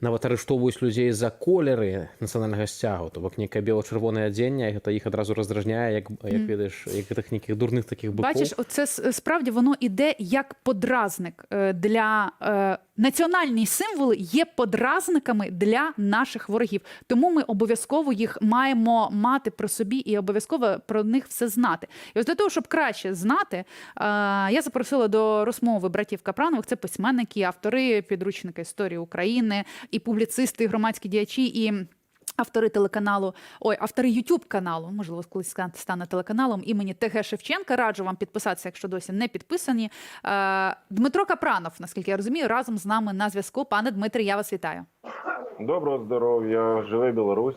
нават арыштоўваюць людзей за колеры нацыянальнага сцягу то бок некае бела-чырвонае адзенне гэта іх адразу раздражняе як як ведаеш як гэтых нейкіх дурных таких быкоў Бачиш, оце с- справді воно іде як подразник е, для е, національні символи є подразниками для наших ворогів. Тому ми обов'язково їх маємо мати при собі і обов'язково про них все знати. І ось для того, щоб краще знати, е, я запросила до розмови братів Капранових. Це письменники, автори підручники історії України, і публіцисти, і громадські діячі, і. Автори телеканалу, ой, автори Ютуб каналу, можливо, колись стане телеканалом імені ТГ Шевченка. Раджу вам підписатися, якщо досі не підписані. Е, Дмитро Капранов, наскільки я розумію, разом з нами на зв'язку. Пане Дмитрий, я вас вітаю. Доброго здоров'я, живе Білорусь.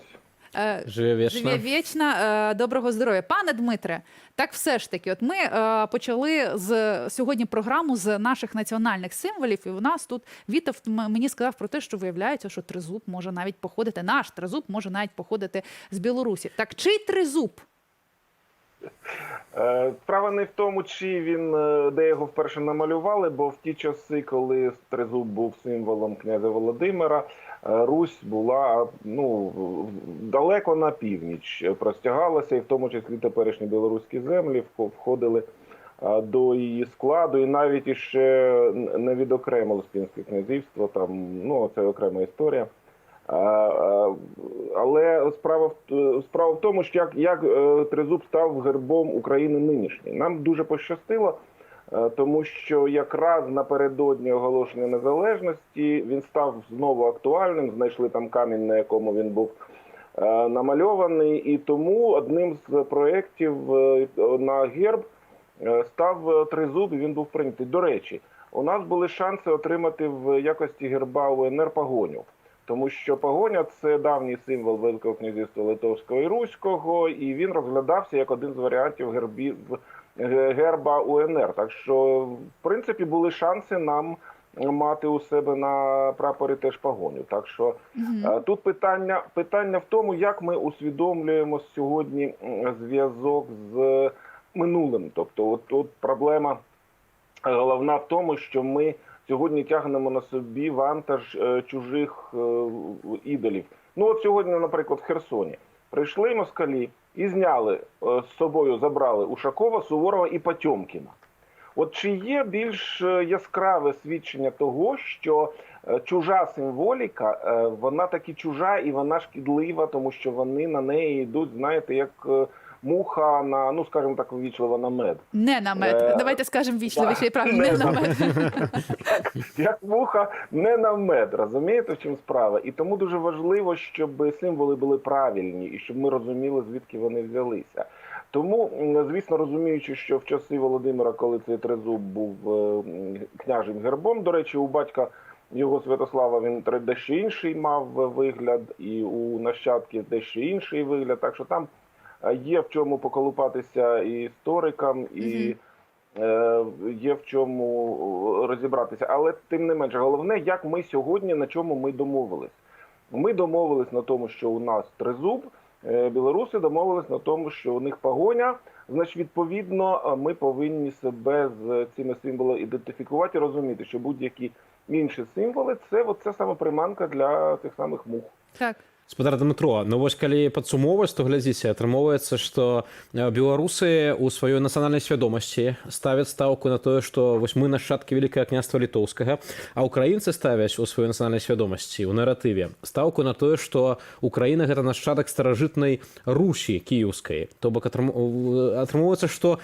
Е, живе вічна Живе вічна, е, доброго здоров'я. Пане Дмитре, так все ж таки, от ми е, почали з сьогодні програму з наших національних символів, і у нас тут Вітов м- мені сказав про те, що виявляється, що тризуб може навіть походити. Наш тризуб може навіть походити з Білорусі. Так чий тризуб? Е, Справа не в тому, чи він е, де його вперше намалювали, бо в ті часи, коли тризуб був символом князя Володимира, е, Русь була ну далеко на північ, простягалася, і в тому числі теперішні білоруські землі входили до її складу, і навіть іще не відокремили Спінське князівство. Там ну це окрема історія. Але справа справа в тому, що як, як е, тризуб став гербом України нинішньої. Нам дуже пощастило, е, тому що якраз напередодні оголошення незалежності він став знову актуальним. Знайшли там камінь, на якому він був е, намальований, і тому одним з проєктів на герб став тризуб. і Він був прийнятий. До речі, у нас були шанси отримати в якості герба УНР погоню. Тому що погоня це давній символ Великого князівства Литовського і Руського, і він розглядався як один з варіантів гербів герба УНР. Так що, в принципі, були шанси нам мати у себе на прапорі теж погоню. Так що е, тут питання, питання в тому, як ми усвідомлюємо сьогодні зв'язок з минулим. Тобто, от, от проблема головна в тому, що ми сьогодні тягнемо на собі вантаж е, чужих е, ідолів. Ну от сьогодні, наприклад, в Херсоні прийшли москалі і зняли е, з собою, забрали Ушакова, Суворова і Потьомкіна. От чи є більш яскраве свідчення того, що чужа символіка, вона таки чужа і вона шкідлива, тому що вони на неї йдуть, знаєте, як муха на, ну скажімо так, ввічливо на мед. Не намет. Е, Давайте скажемо вічливіше правильно. не Не намет. як вуха не на мед, розумієте, в чому справа? І тому дуже важливо, щоб символи були правильні і щоб ми розуміли, звідки вони взялися. Тому, звісно, розуміючи, що в часи Володимира, коли цей тризуб був е, княжим гербом, до речі, у батька його Святослава він дещо інший мав вигляд, і у нащадків дещо інший вигляд. Так що там є в чому поколупатися і історикам, і е, є в чому розібратися. Але тим не менше, головне, як ми сьогодні на чому ми домовились. Ми домовились на тому, що у нас тризуб. е, Білоруси домовились на тому, що у них погоня. Значить, відповідно, е, ми повинні себе з цими символами ідентифікувати і розуміти, що будь-які інші символи це це саме приманка для тих самих мух. Так спадар Дмитро ну вось калі падсумоўваць то глядзіце атрымоўваецца што э, беларусы у сваёй нацыянальнай свядомасці ставяць стаўку на тое што вось мы нашчадкі вялікае княства літоўскага а украінцы ставяць у сваёй нацыянальнай свядомасці у наратыве стаўку на тое што Украіна гэта нашчадак старажытнай русі кіеўскай то бок атрым- э, атрымоўваецца што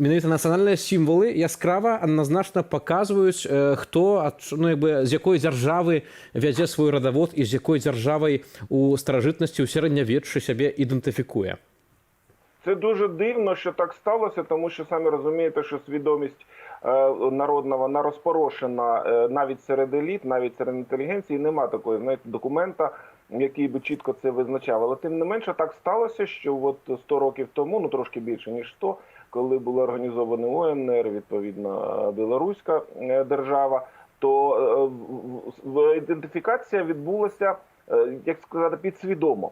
менавіта нацыянальныя сімвалы яскрава адназначна паказваюць э, хто ад, ну, як бы, з якой дзяржавы вядзе свой радавод і з якой дзяржавай у старажытнасці ў сярэднявеччы сябе ідэнтыфікуе Це дуже дивно, що так сталося, тому що самі розумієте, що свідомість е, народна вона розпорошена е, навіть серед еліт, навіть серед інтелігенції. Нема такої знаєте, документа, який би чітко це визначав. Але тим не менше так сталося, що от 100 років тому, ну трошки більше ніж 100, коли були організовані ОНР, відповідно е, білоруська е, держава, то е, в- в- ідентифікація відбулася, е, як сказати, підсвідомо.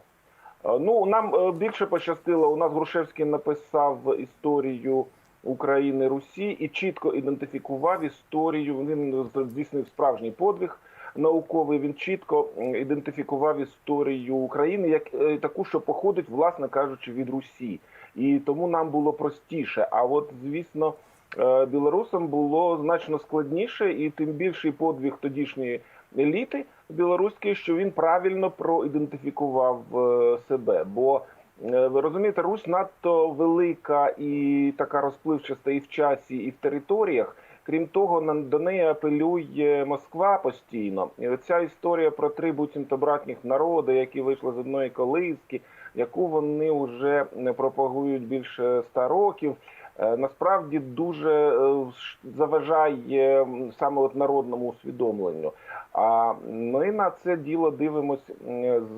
Е, Ну, нам е, більше пощастило. У нас Грушевський написав історію України Русі і чітко ідентифікував історію. Він здійснив справжній подвиг. науковий. Він чітко ідентифікував історію України як е, таку, що походить, власне кажучи, від Русі, і тому нам було простіше. А от звісно. е, Білорусам було значно складніше, і тим більший подвиг тодішньої еліти білоруської, що він правильно проідентифікував е, себе. Бо е, ви розумієте, Русь надто велика і така розпливчаста і в часі, і в територіях. Крім того, до неї апелює Москва постійно. І оця історія про три буцімто братніх народи, які вийшли з одної колиски, яку вони вже не пропагують більше ста років. Е, Насправді дуже е, заважає саме от народному усвідомленню. А ми на це діло дивимося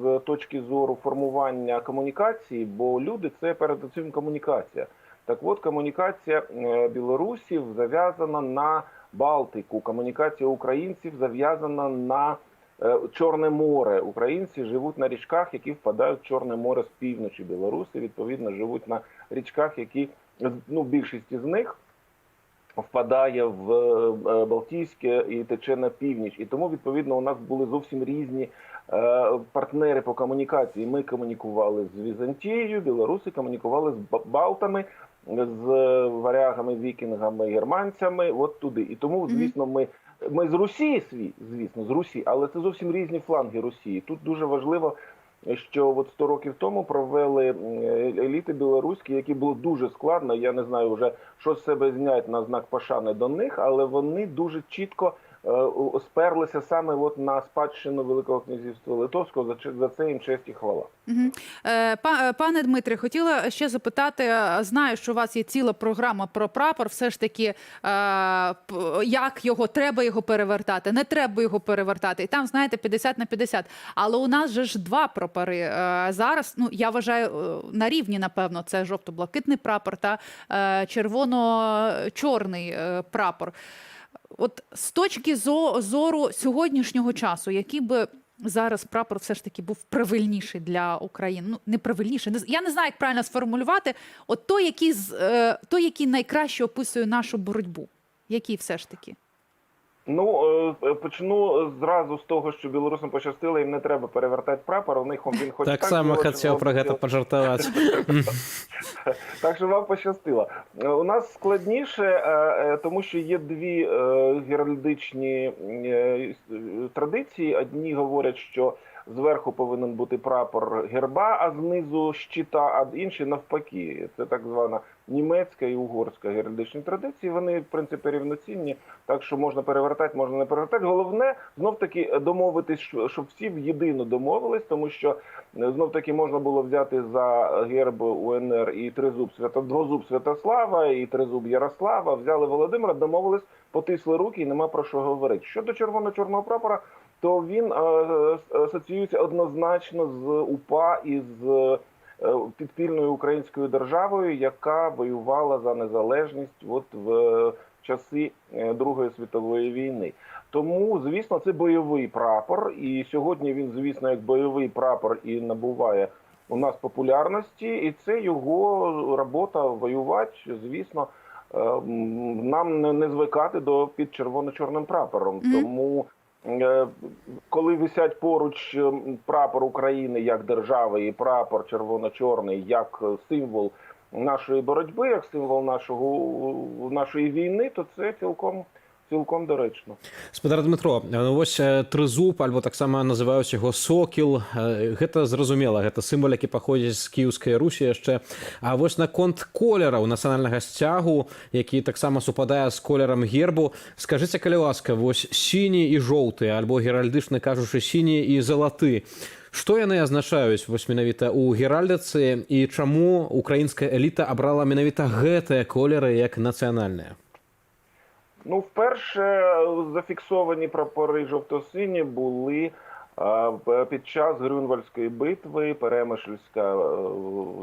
з точки зору формування комунікації, бо люди це передусім комунікація. Так от комунікація е, білорусів зав'язана на Балтику, комунікація українців зав'язана на Чорне море. Українці живуть на річках, які впадають в Чорне море з півночі. Білоруси відповідно живуть на річках, які ну більшість з них впадає в е, Балтійське і тече на північ. І тому відповідно у нас були зовсім різні е, партнери по комунікації. Ми комунікували з Візантією, білоруси комунікували з Балтами, з варягами, вікінгами, германцями. От туди. І тому, звісно, ми. Ми з Росії звісно, з Русі, але це зовсім різні фланги Росії. Тут дуже важливо, що от 100 років тому провели еліти білоруські, які було дуже складно. Я не знаю вже що з себе знять на знак пошани до них, але вони дуже чітко е, сперлися саме от на спадщину Великого князівства Литовського. За за це їм честь і хвала. Е, е, Пане Дмитре, хотіла ще запитати. е, Знаю, що у вас є ціла програма про прапор. Все ж таки, е, як його треба його перевертати, не треба його перевертати. І там, знаєте, 50 на 50. Але у нас же ж два прапори е, зараз. Ну я вважаю е, на рівні, напевно, це жовто-блакитний прапор та е, червоно-чорний е, прапор. От з точки зо- зору сьогоднішнього часу, який би зараз прапор все ж таки був правильніший для України. Ну не правильніший. Я не знаю, як правильно сформулювати. От той, який е, той, який найкраще описує нашу боротьбу. Який все ж таки? Ну е, почну зразу з того, що білорусам пощастило, їм не треба перевертати прапор. У них він хоч Так само зробив, хотів про вам пожартувати. Так що вам пощастило. Е, У нас складніше, е, е, тому що є дві е, геральдичні е, традиції. Одні говорять, що зверху повинен бути прапор герба, а знизу щита, а інші навпаки. Це так звана німецька і угорська геральдичні традиції. Вони в принципі рівноцінні, так що можна перевертати, можна не перевертати. Головне знов таки домовитись, щоб всі в єдино домовились, тому що знов таки можна було взяти за герб УНР і тризуб Свято двозуб Святослава, і тризуб Ярослава. Взяли Володимира, домовились, потисли руки, і нема про що говорити. Щодо червоно-чорного прапора, то він е, асоціюється однозначно з УПА і з е, підпільною українською державою, яка воювала за незалежність от в е, часи е, Другої світової війни. Тому, звісно, це бойовий прапор, і сьогодні він, звісно, як бойовий прапор і набуває у нас популярності, і це його робота воювати. Звісно, е, нам не, звикати до під червоно-чорним прапором. Мгм. Тому е, коли висять поруч прапор України як держави і прапор червоно-чорний як е, символ нашої боротьби, як символ нашого нашої війни, то це цілком цілком доречно. Спадар Дмитро, ну вось е, трызуб альбо таксама называюць яго сокіл. Э, Гэта зразумела, гэта сімвал, які паходзіць з кіўскай Русі яшчэ. А вось наконт колераў нацыянальнага сцягу, які таксама супадае з колерам гербу. Скажыце, калі ласка, вось сіні і жоўты альбо геральдычны кажучы сіні і залаты. Што яны азначаюць вось менавіта ў геральдыцы і чаму украінская еліта абрала менавіта гэтыя колеры як нацыянальныя? Ну, вперше зафіксовані прапори жовто-сині були е, під час Грюнвальдської битви. Перемишльська, е,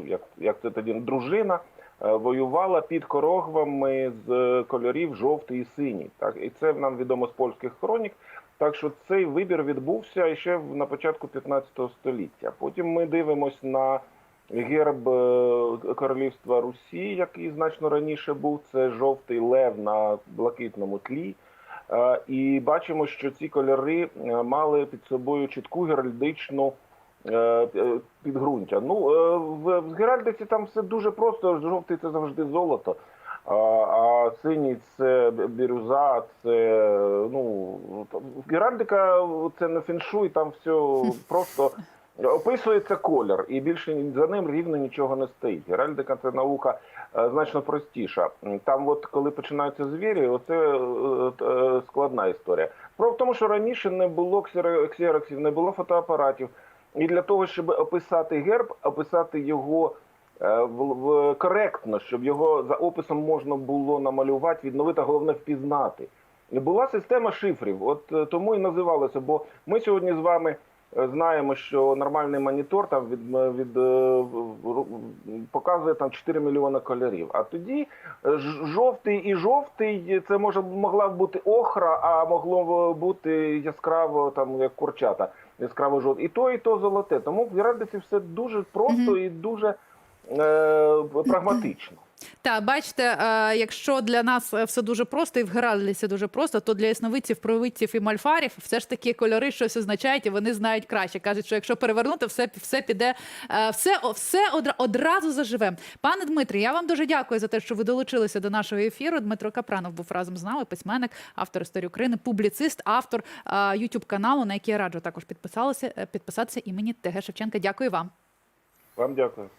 як, як це тоді дружина, е, воювала під корогвами з кольорів жовтий і синій. Так, і це нам відомо з польських хронік. Так що цей вибір відбувся ще на початку 15 століття. Потім ми дивимось на герб е, королівства Русі, який значно раніше був. Це жовтий лев на блакитному тлі. Е, І бачимо, що ці кольори е, мали під собою чітку геральдичну підґрунтя. Ну, в геральдиці там все дуже просто. Жовтий це завжди золото. А, синій це бірюза, це ну геральдика це не феншуй, там все просто описується колір, і більше за ним рівно нічого не стоїть. Геральдика це наука е, значно простіша. Там, от коли починаються звірі, оце е, е, складна історія. В тому, що раніше не було ксероксів, не було фотоапаратів. І для того, щоб описати герб, описати його в, коректно, щоб його за описом можна було намалювати, відновити, а головне впізнати. Була система шифрів. От тому і називалося. Бо ми сьогодні з вами знаємо, що нормальний монітор там від, е, від е, показує там 4 мільйони кольорів. А тоді е, жовтий і жовтий це може могла бути охра, а могло бути яскраво там як курчата. Яскраво жовтий. І то, і то золоте. Тому в Геральдиці все дуже просто і дуже е, прагматично. Та бачите, е, якщо для нас е, все дуже просто і в Геральдиці дуже просто, то для ясновидців, провидців і мальфарів все ж таки кольори щось означають, і вони знають краще. кажуть, що якщо перевернути, все, все піде, е, все, все одра- одразу заживе. Пане Дмитрі, я вам дуже дякую за те, що ви долучилися до нашого ефіру. Дмитро Капранов був разом з нами, письменник, автор історії України, публіцист, автор Ютуб каналу, на який я раджу також підписалися, підписатися імені ТГ Шевченка. Дякую вам. Вам дякую.